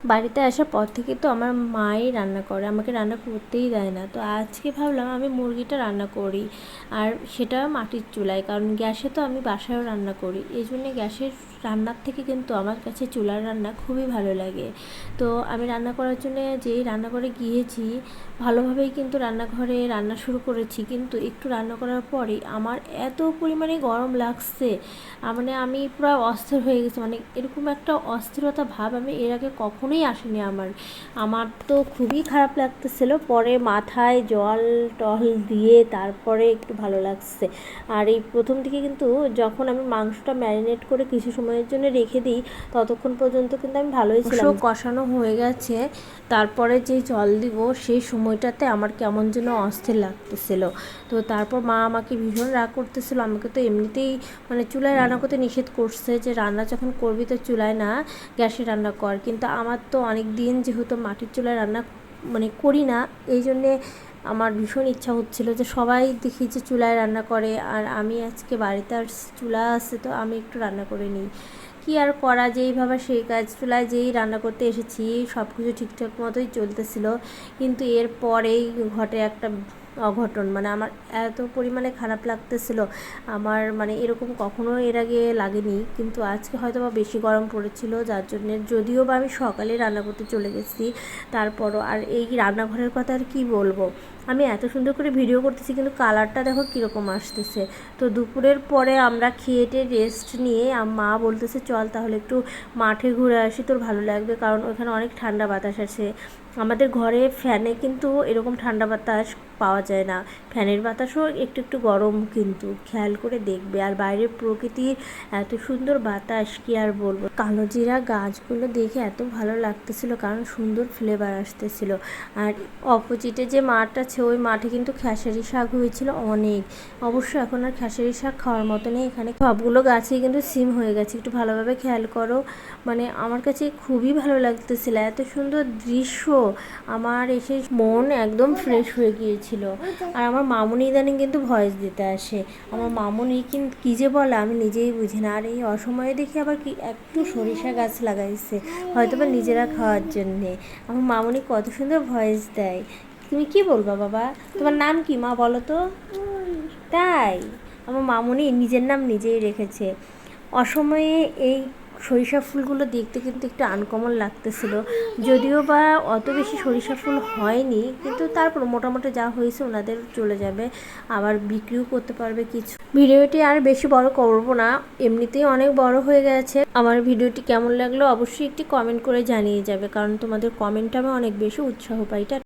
বাড়িতে আসার পর থেকে তো আমার মাই রান্না করে, আমাকে রান্না করতেই দেয় না। তো আজকে ভাবলাম আমি মুরগিটা রান্না করি আর সেটা মাটির চুলায়, কারণ গ্যাসে তো আমি বাসায়ও রান্না করি। এই জন্যে গ্যাসের রান্নার থেকে কিন্তু আমার কাছে চুলার রান্না খুবই ভালো লাগে। তো আমি রান্না করার জন্য যেই রান্নাঘরে গিয়েছি, ভালোভাবেই কিন্তু রান্নাঘরে রান্না শুরু করেছি। কিন্তু একটু রান্না করার পরেই আমার এত পরিমাণে গরম লাগছে মানে আমি পুরো অস্থির হয়ে গেছি। মানে এরকম একটা অস্থিরতা ভাব আমি এর আগে কখনোই আসেনি আমার। আমার তো খুবই খারাপ লাগতেছিল। পরে মাথায় জল টল দিয়ে তারপরে একটু ভালো লাগছে। আর এই প্রথম দিকে কিন্তু যখন আমি মাংসটা ম্যারিনেট করে কিছু সময়ের জন্য রেখে দিই, ততক্ষণ পর্যন্ত কিন্তু আমি ভালোই ছিলাম। কষানো হয়ে গেছে। তারপরে যে জল দিব, সেই সময়টাতে আমার কেমন যেন অস্থির লাগতেছিল। তো তারপর মা আমাকে ভীষণ রাগ করতেছিল। আমাকে তো এমনিতেই মানে চুলায় রান্না করতে নিষেধ করছে যে, রান্না যখন করবি তো চুলায় না, গ্যাসে রান্না কর। কিন্তু আমার তো অনেক দিন যেহেতু মাটির চুলায় রান্না মানে করি না, এই জন্যে আমার ভীষণ ইচ্ছা হচ্ছিল যে সবাই দেখি যে চুলায় রান্না করে আর আমি আজকে বাড়িতে আর চুলা আছে তো আমি একটু রান্না করে নিই। কি আর করা যেইভাবে সেই কাজ, চুলায় যেই রান্না করতে এসেছি সব কিছু ঠিকঠাক মতোই চলতেছিল, কিন্তু এর পরেই ঘটে একটা অঘটন। মানে আমার এত পরিমাণে খারাপ লাগতেছিল। আমার মানে এরকম কখনো এর আগে লাগেনি। কিন্তু আজকে হয়তো বা বেশি গরম পড়েছিল, যার জন্যে যদিও বা আমি সকালে রান্না করতে চলে গেছি, তারপরও আর এই রান্নাঘরের কথা আর কি বলব? আমি এত সুন্দর করে ভিডিও করতেছি, কিন্তু কালারটা দেখো কীরকম আসতেছে। তো দুপুরের পরে আমরা খেয়েটে রেস্ট নিয়ে মা বলতেছে, চল তাহলে একটু মাঠে ঘুরে আসি, তোর ভালো লাগবে। কারণ ওখানে অনেক ঠান্ডা বাতাস আছে। আমাদের ঘরে ফ্যানে কিন্তু এরকম ঠান্ডা বাতাস পাওয়া যায় না। ফ্যানের বাতাসও একটু একটু গরম কিন্তু, খেয়াল করে দেখবে। আর বাইরের প্রকৃতির এত সুন্দর বাতাস কি আর বলব? কালো জিরা গাছগুলো দেখে এত ভালো লাগতেছিল, কারণ সুন্দর ফ্লেভার আসতেছিল। আর অপোজিটে যে মাঠ আছে, ওই মাঠে কিন্তু খেসারি শাক হয়েছিল অনেক। অবশ্য এখন আর খেসারি শাক খাওয়ার মতো নেই, এখানে সবগুলো গাছেই কিন্তু সিম হয়ে গেছে। একটু ভালোভাবে খেয়াল করো। মানে আমার কাছে খুবই ভালো লাগতেছিল, এত সুন্দর দৃশ্য আমার এসে মন একদম ফ্রেশ হয়ে গিয়েছিল। আর আমার মামুনি ইদানিং কিন্তু ভয়েস দিতে আসে। আমার মামুনি কিন্তু কী যে বলে আমি নিজেই বুঝি না। আর এই অসময়ে দেখি আবার কি একটু সরিষা গাছ লাগাইছে, হয়তো বা নিজেরা খাওয়ার জন্যে। আমার মামুনি কত সুন্দর ভয়েস দেয়। তুমি কি বলবা বাবা? তোমার নাম কি মা বলো তো? তাই। আমার মামুনি নিজের নাম নিজেই রেখেছে। অসময়ে এই সরিষা ফুলগুলো দেখতে কিন্তু একটু আনকমন লাগতেছিল। যদিও বা অত বেশি সরিষা ফুল হয়নি, কিন্তু তারপর মোটামুটি যা হয়েছে ওনাদের চলে যাবে, আবার বিক্রিও করতে পারবে কিছু। ভিডিওটি আর বেশি বড় করব না, এমনিতেই অনেক বড় হয়ে গেছে। আমার ভিডিওটি কেমন লাগল অবশ্যই একটি কমেন্ট করে জানিয়ে যাবে, কারণ তোমাদের কমেন্ট আমি অনেক বেশি উৎসাহ পাই।